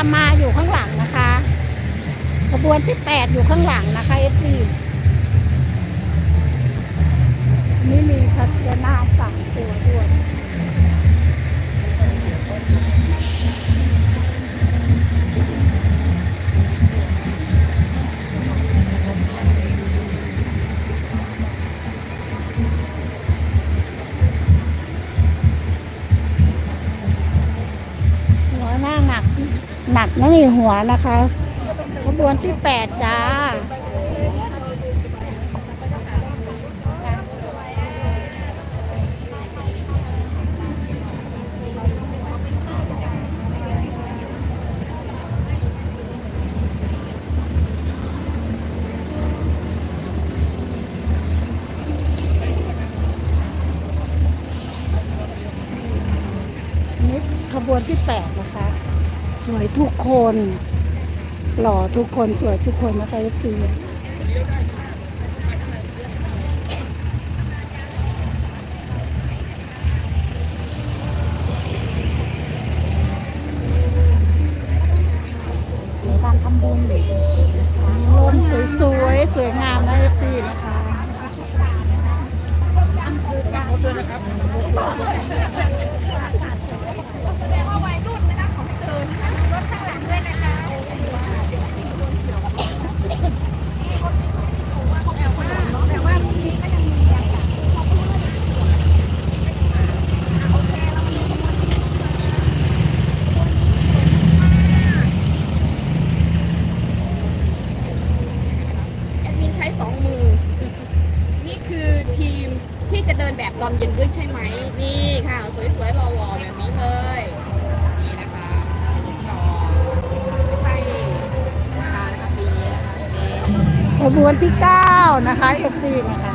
ามมาอยู่ข้างหลังนะคะขบวนที่แปดอยู่ข้างหลังนะคะเอฟซีนี่มีพระนาสามตัวด้วย นี่หัวนะคะ ขบวนที่แปดจ้านี่ขบวนที่แปดนะคะ สวยทุกคน หล่อทุกคนสวยทุกคนนะคะเอฟซีการทำบุญลมสวยๆสวยงามนะเอฟซีนะคะ แอดมินใช้สองมือ นี่คือทีม ที่จะเดินแบบตอนเย็นด้วยใช่ไหมนี่ค่ะ สวยๆรอๆแบบนี้เลยนี่นะคะต่อไม่ใช่นะคะปีนี้นะคะนี่ขบวนที่เก้านะคะเอฟซีนะคะ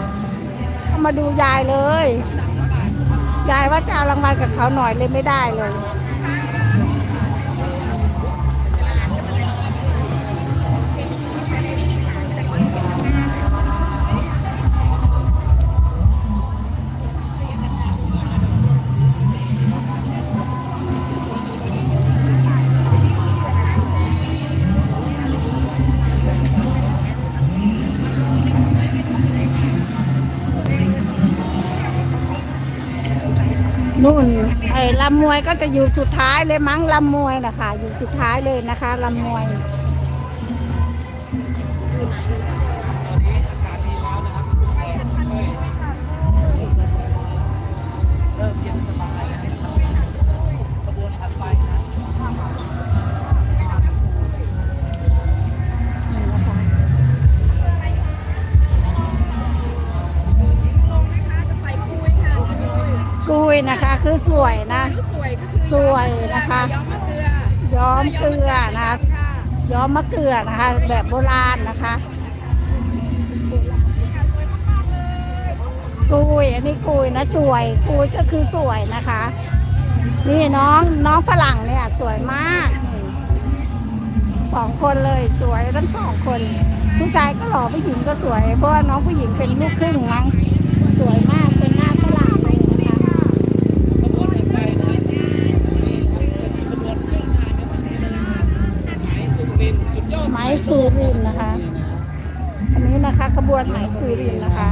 เอามาดูยายเลย ยายว่าจะเอารางวัลกับเขาหน่อยเลยไม่ได้เลย นู่นไอ้ลำมวยก็จะอยู่สุดท้ายเลยมั้งลำมวยนะคะอยู่สุดท้ายเลยนะคะลำมวย กุ้ยกุยนะคะ คือสวยนะ สวยก็คือสวยนะคะ ย้อมมะเกลือย้อมเกลือนะคะย้อมมะเกลือนะคะ แบบโบราณนะคะกุยอันนี้กุยนะสวยกุยก็คือสวยนะคะ นี่น้องน้องฝรั่งเนี่ยสวยมากสองคนเลยสวยทั้งสองคนผู้ชายก็หล่อผู้หญิงก็สวย เพราะว่าน้องผู้หญิงเป็นลูกครึ่งมั้งสวยมาก ขบวนไหมสุรินทร์นะคะ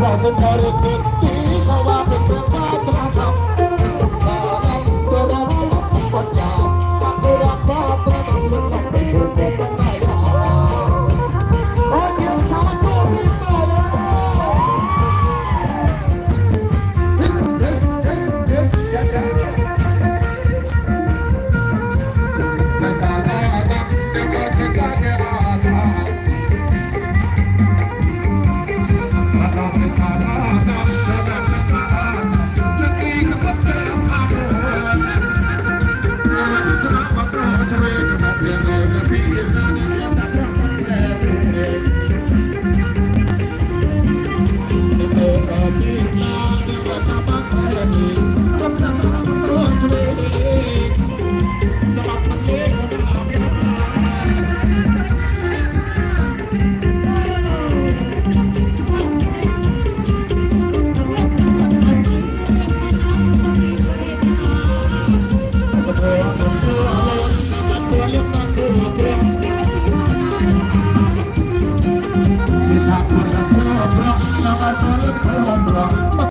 เราเป็นบริเวณที่เขาว่าเป็นเรื่อง